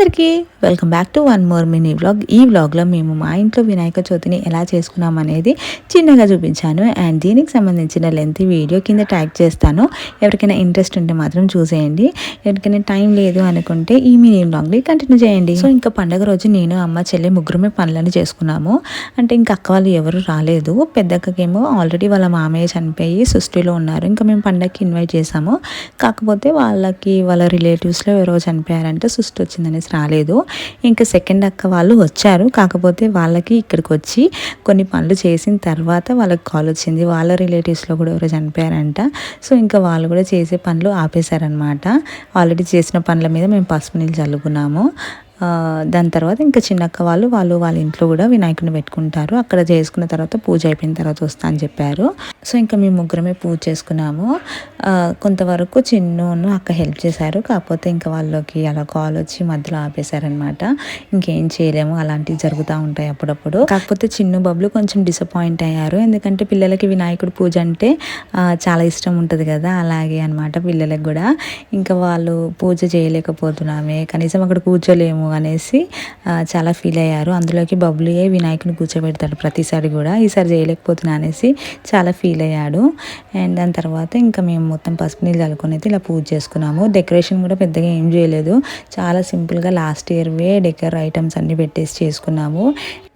అందరికీ welcome back to one more mini vlog. ఈ వ్లాగ్లో మేము మా ఇంట్లో వినాయక చవితిని ఎలా చేసుకున్నాం అనేది చిన్నగా చూపించాను. అండ్ దీనికి సంబంధించిన లెంత్ వీడియో కింద ట్యాగ్ చేస్తాను. ఎవరికైనా ఇంట్రెస్ట్ ఉంటే మాత్రం చూసేయండి. ఎవరికైనా టైం లేదు అనుకుంటే ఈ మినీ వ్లాగ్ని కంటిన్యూ చేయండి. సో ఇంకా పండగ రోజు నేను అమ్మ చెల్లి ముగ్గురమే పనులను చేసుకున్నాము. అంటే ఇంకా అక్క వాళ్ళు ఎవరు రాలేదు. పెద్దక్కకేమో ఆల్రెడీ వాళ్ళ మామయ్య చనిపోయి సృష్టిలో ఉన్నారు. ఇంకా మేము పండగకి ఇన్వైట్ చేసాము కాకపోతే వాళ్ళకి వాళ్ళ రిలేటివ్స్లో ఎవరో చనిపోయారంటే సృష్టి వచ్చిందనేసి రాలేదు. ఇంకా సెకండ్ అక్క వాళ్ళు వచ్చారు. కాకపోతే వాళ్ళకి ఇక్కడికి వచ్చి కొన్ని పనులు చేసిన తర్వాత వాళ్ళకి కాల్ వచ్చింది. వాళ్ళ రిలేటివ్స్లో కూడా ఎవరో చనిపోయారంట. సో ఇంకా వాళ్ళు కూడా చేసే పనులు ఆపేశారనమాట ఆల్రెడీ చేసిన పనుల మీద మేము పసుపు నీళ్ళు చల్లుకున్నాము. దాని తర్వాత ఇంకా చిన్నక్క వాళ్ళు వాళ్ళు వాళ్ళ ఇంట్లో కూడా వినాయకుని పెట్టుకుంటారు. అక్కడ చేసుకున్న తర్వాత పూజ అయిపోయిన తర్వాత వస్తా అని చెప్పారు. సో ఇంకా మేము ముగ్గురమే పూజ చేసుకున్నాము. కొంతవరకు చిన్నును అక్క హెల్ప్ చేశారు. కాకపోతే ఇంకా వాళ్ళకి అలా కాల్ వచ్చి మధ్యలో ఆపేశారనమాట ఇంకేం చేయలేము అలాంటివి జరుగుతూ ఉంటాయి అప్పుడప్పుడు. కాకపోతే చిన్న బబ్బులు కొంచెం డిసప్పాయింట్ అయ్యారు. ఎందుకంటే పిల్లలకి వినాయకుడు పూజ అంటే చాలా ఇష్టం ఉంటుంది కదా అలాగే అనమాట పిల్లలకు కూడా. ఇంకా వాళ్ళు పూజ చేయలేకపోతున్నామే. కనీసం అక్కడ కూర్చోలేము. అనేసి చాలా ఫీల్ అయ్యారు. అందులోకి బబ్లుయే వినాయకుని కూర్చోబెడతాడు ప్రతిసారి కూడా. ఈసారి చేయలేకపోతున్నా అనేసి చాలా ఫీల్ అయ్యాడు. అండ్ దాని తర్వాత ఇంకా మేము మొత్తం పసుపు నీళ్ళు చల్లుకొని అయితే ఇలా పూజ చేసుకున్నాము. డెకరేషన్ కూడా పెద్దగా ఏం చేయలేదు చాలా సింపుల్గా లాస్ట్ ఇయర్వే డెకర్ ఐటమ్స్ అన్నీ పెట్టేసి చేసుకున్నాము.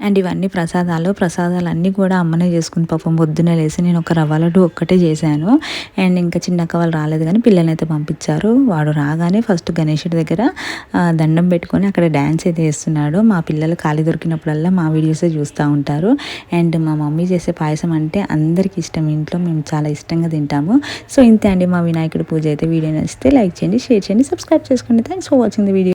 అండ్ ఇవన్నీ ప్రసాదాలు. ప్రసాదాలు అన్నీ కూడా అమ్మనే చేసుకుని పాపం పొద్దునే లేసి నేను ఒక రవ్వ లడ్డు ఒక్కటే చేశాను. అండ్ ఇంకా చిన్నక్క వాళ్ళు రాలేదు కానీ పిల్లల్ని అయితే పంపించారు. వాడు రాగానే ఫస్ట్ గణేషుడి దగ్గర దండం పెట్టుకొని అక్కడ డ్యాన్స్ అయితే వేస్తున్నాడు మా పిల్లలు ఖాళీ దొరికినప్పుడల్లా మా వీడియోసే చూస్తూ ఉంటారు. అండ్ మా మమ్మీ చేసే పాయసం అంటే అందరికీ ఇష్టం. ఇంట్లో మేము చాలా ఇష్టంగా తింటాము. సో ఇంతే అండి మా వినాయకుడి పూజ అయితే. వీడియో నచ్చితే లైక్ చేయండి షేర్ చేయండి సబ్స్క్రైబ్ చేసుకోండి thanks for watching the video